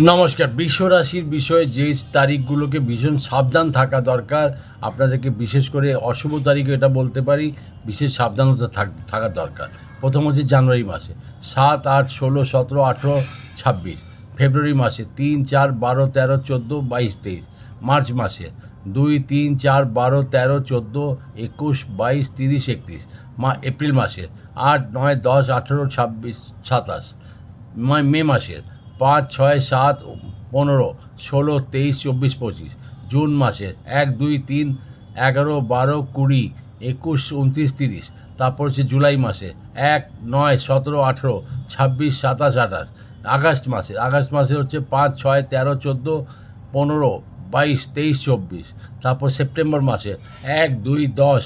নমস্কার। বিশ্ব রাশির বিষয়ে যে তারিখগুলোকে ভীষণ সাবধান থাকা দরকার, আপনাদেরকে বিশেষ করে অশুভ তারিখ এটা বলতে পারি, বিশেষ সাবধানতা থাক- দরকার। প্রথম হচ্ছে জানুয়ারি মাসে, সাত, আট, ষোলো, সতেরো, আঠেরো, ছাব্বিশ। ফেব্রুয়ারি মাসে, তিন, চার, বারো, তেরো, চোদ্দ, বাইশ, তেইশ। মার্চ মাসে, দুই, তিন, চার, বারো, তেরো, চোদ্দ, একুশ, বাইশ, তিরিশ, একত্রিশ। মা, এপ্রিল মাসের আট, নয়, দশ, আঠেরো, ছাব্বিশ, সাতাশ। মে মাসের পাঁচ, ছয়, সাত, পনেরো, ষোলো, তেইশ, চব্বিশ, পঁচিশ। জুন মাসের এক, দুই, তিন, এগারো, বারো, কুড়ি, একুশ, উনত্রিশ, তিরিশ। তারপর হচ্ছে জুলাই মাসে এক, নয়, সতেরো, আঠেরো, ছাব্বিশ, সাতাশ, আঠাশ। আগস্ট মাসে আগস্ট মাসে হচ্ছে পাঁচ, ছয়, তেরো, চোদ্দ, পনেরো, বাইশ, তেইশ, চব্বিশ। তারপর সেপ্টেম্বর মাসে এক, দুই, দশ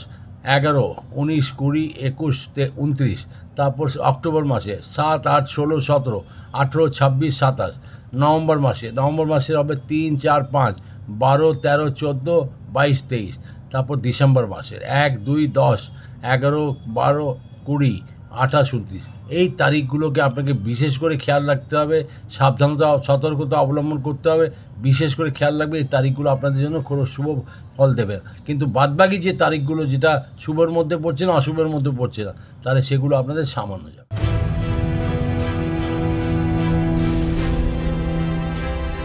এগারো, উনিশ, কুড়ি, একুশ, তে উনত্রিশ তারপর অক্টোবর মাসে সাত, আট, ষোলো, সতেরো, আঠেরো, ছাব্বিশ, সাতাশ, নভেম্বর মাসে নভেম্বর মাসে হবে তিন, চার, পাঁচ, বারো, তেরো, চোদ্দ, বাইশ, তেইশ, তারপর ডিসেম্বর মাসের, এক, দুই, দশ, এগারো, বারো, কুড়ি আঠাশ, উনত্রিশ এই তারিখগুলোকে আপনাকে বিশেষ করে খেয়াল রাখতে হবে, সাবধানতা, সতর্কতা অবলম্বন করতে হবে, বিশেষ করে খেয়াল রাখবে এই তারিখগুলো আপনাদের জন্য কোনো শুভ ফল দেবে। কিন্তু বাদবাকি যে তারিখগুলো যেটা শুভর মধ্যে পড়ছে না, অশুভের মধ্যে পড়ছে না, তাহলে সেগুলো আপনাদের সামান্য